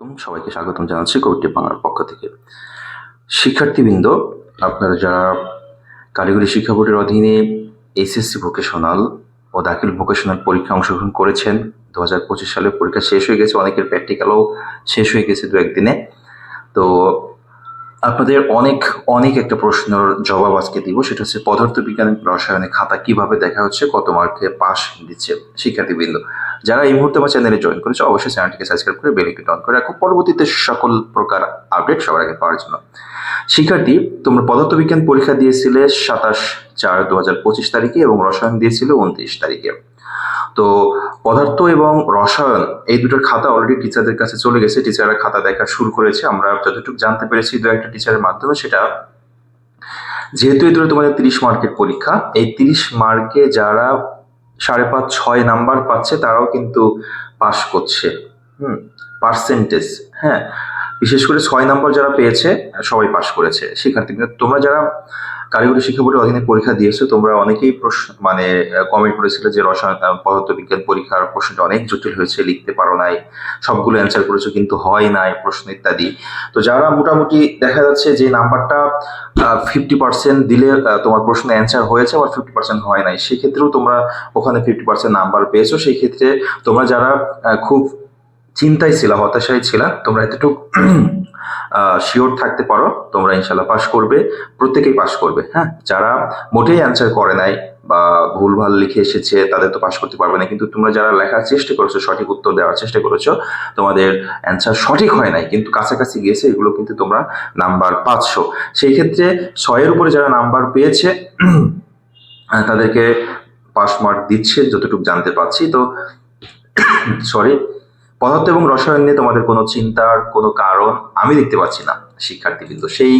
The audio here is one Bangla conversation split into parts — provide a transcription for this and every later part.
এবং সবাইকে স্বাগতম জানাচ্ছি কবিটি বাংলার পক্ষ থেকে। শিক্ষার্থীবৃন্দ, আপনারা যারা কারিগরি শিক্ষা বোর্ডের অধীনে এসএসসি ভোকেশনাল ও দাখিল ভোকেশনাল পরীক্ষা অংশগ্রহণ করেছেন, দু হাজার পঁচিশ সালে পরীক্ষা শেষ হয়ে গেছে, অনেকের প্র্যাকটিক্যালও শেষ হয়ে গেছে দু একদিনে তো আপনাদের অনেক অনেক একটা প্রশ্নের জবাব আজকে দিব। সেটা হচ্ছে পদার্থ বিজ্ঞান রসায়নে খাতা কীভাবে দেখা হচ্ছে, কত মার্কে পাস দিচ্ছে শিক্ষার্থীবৃন্দ? যারা এই মুহূর্তে আমার চ্যানেলে জয়েন করেছে, অবশ্যই চ্যানেলটিকে সাবস্ক্রাইব করে বেলিকে অন করে রাখো। পরবর্তীতে সকল প্রকার আপডেট সবার আগে পাওয়ার জন্য। শিক্ষার্থী, তোমরা পদার্থবিজ্ঞান পরীক্ষা দিয়েছিলে সাতাশ চার দু হাজার পঁচিশ তারিখে এবং রসায়ন দিয়েছিলে উনত্রিশ তারিখে। তো পদার্থ এবং রসায়ন, এই দুটোর খাতা অলরেডি টিচারদের কাছে চলে গেছে। টিচাররা খাতা দেখা শুরু করেছে। আমরা যতটুকু জানতে পেরেছি দু একটা টিচারের মাধ্যমে, সেটা যেহেতু এই দুটো তোমাদের তিরিশ মার্কের পরীক্ষা, এই তিরিশ মার্কে যারা সাড়ে পাঁচ ছয় নাম্বার পাচ্ছে তারাও কিন্তু পাস করছে। হুম পার্সেন্টেজ হ্যাঁ। বিশেষ করে ছয় নম্বর যারা পেয়েছে সবাই পাশ করেছে। শিক্ষার্থী তোমরা যারা কারিগরি শিক্ষা বোর্ডের অধীনে পরীক্ষা দিয়েছ তোমরা অনেকেই প্রশ্ন মানে কমেন্ট করেছিলে যে রসায়ন আহ, পদার্থ বিজ্ঞান পরীক্ষার প্রশ্নটা অনেক জটিল হয়েছে লিখতে পারো নাই সবগুলো অ্যান্সার করেছ কিন্তু হয় নাই প্রশ্ন ইত্যাদি। তো যারা মোটামুটি দেখা যাচ্ছে যে নাম্বারটা ফিফটি পার্সেন্ট দিলে তোমার প্রশ্ন অ্যান্সার হয়েছে আবার ফিফটি পার্সেন্ট হয় নাই সেক্ষেত্রেও তোমরা ওখানে ফিফটি পার্সেন্ট নাম্বার পেয়েছ। সেই ক্ষেত্রে তোমরা যারা খুব চিন্তায় ছিল, হতাশায় ছিল, তোমরা এতটুকু শিওর থাকতে পারো, তোমরা ইনশাল্লাহ পাশ করবে, প্রত্যেকেই পাশ করবে হ্যাঁ? যারা মোটেই অ্যান্সার করে নাই বা ভুলভাল লিখে এসেছে, তাদের তো পাশ করতে পারবে না, কিন্তু তোমরা যারা লেখার চেষ্টা করেছ, সঠিক উত্তর দেওয়ার চেষ্টা করেছ, তোমাদের অ্যান্সার সঠিক হয় নাই, কিন্তু কাছাকাছি গিয়েছে, এগুলো কিন্তু তোমরা নাম্বার পাচ্ছ। সেই ক্ষেত্রে ছয়ের উপরে যারা নাম্বার পেয়েছে তাদেরকে পাস মার্ক দিচ্ছে, যতটুকু জানতে পারছি, তো সরি পদার্থ এবং রসায়ন নিয়ে তোমাদের কোনো চিন্তার কোনো কারণ আমি দেখতে পাচ্ছি না শিক্ষার্থীবৃন্দ সেই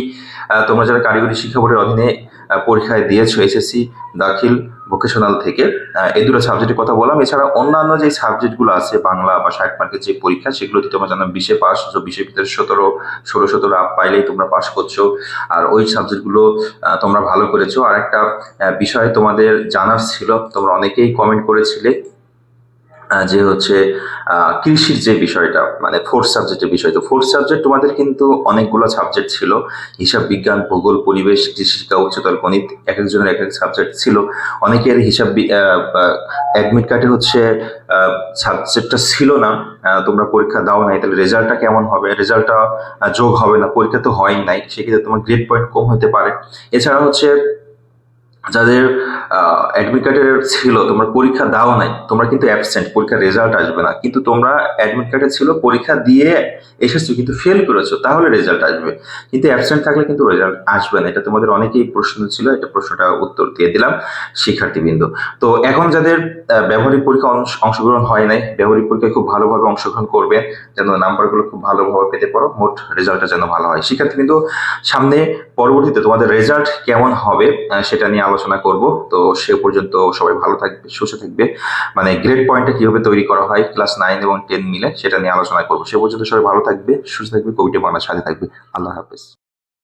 আহ, তোমরা যারা কারিগরি শিক্ষা বোর্ডের অধীনে পরীক্ষায় দিয়েছ এসএসসি দাখিল ভোকেশনাল থেকে এই দুটো সাবজেক্টের কথা বললাম। এছাড়া অন্যান্য যে সাবজেক্টগুলো আছে বাংলা বা ষাট মার্কের যে পরীক্ষা সেগুলোতে তোমরা জানো বিশে পাস তো বিশের ভিতরে সতেরো ষোলো সতেরো আপ পাইলেই তোমরা পাস করছ। আর ওই সাবজেক্টগুলো তোমরা ভালো করেছ। আর একটা বিষয় তোমাদের জানার ছিল তোমরা অনেকেই কমেন্ট করেছিলে যে হচ্ছে কৃষির যে বিষয়টা মানে ফোর্থ সাবজেক্টের বিষয়। তো ফোর্থ সাবজেক্ট তোমাদের কিন্তু অনেকগুলো সাবজেক্ট ছিল। হিসাব বিজ্ঞান, ভূগোল, পরিবেশ কৃষি শিক্ষা উচ্চতর গণিত এক একজনের এক এক সাবজেক্ট ছিল। অনেকের হিসাব অ্যাডমিট কার্ডে হচ্ছে সাবজেক্টটা ছিল না। তোমরা পরীক্ষা দাও নাই, তাহলে রেজাল্টটা কেমন হবে? রেজাল্টটা যোগ হবে না, পরীক্ষা তো হয় নাই। সেক্ষেত্রে তোমার গ্রেড পয়েন্ট কম হতে পারে। এছাড়া হচ্ছে যাদের অ্যাডমিট কার্ডের ছিল, তোমরা পরীক্ষা দাও নাই, তোমরা কিন্তু অ্যাবসেন্ট পরীক্ষার রেজাল্ট আসবে না। কিন্তু তোমরা অ্যাডমিট কার্ডে ছিল, পরীক্ষা দিয়ে এসেছ, কিন্তু ফেল করেছ, তাহলে রেজাল্ট আসবে। কিন্তু অ্যাবসেন্ট থাকলে কিন্তু রেজাল্ট আসবে না। এটা তোমাদের অনেকেই প্রশ্ন ছিল, এটা প্রশ্নটা উত্তর দিয়ে দিলাম শিক্ষার্থীবৃন্দ। তো এখন যাদের ব্যবহারিক পরীক্ষা অংশগ্রহণ হয় নাই, ব্যবহারিক পরীক্ষায় খুব ভালোভাবে অংশগ্রহণ করবে, যেন নাম্বারগুলো খুব ভালোভাবে পেতে পারো, মোট রেজাল্টটা যেন ভালো হয়। শিক্ষার্থীবৃন্দ, সামনে পরবর্তীতে তোমাদের রেজাল্ট কেমন হবে সেটা নিয়ে আলোচনা করব। তো সে পর্যন্ত সবাই ভালো থাকবে, সুস্থ থাকবে। মানে গ্রেড পয়েন্টটা কীভাবে তৈরি করা হয় ক্লাস নাইন এবং টেন মিলে সেটা নিয়ে আলোচনা করব। সে পর্যন্ত সবাই ভালো থাকবে, সুস্থ থাকবে কবিটা বাংলার সাথে থাকবে। আল্লাহ হাফেজ।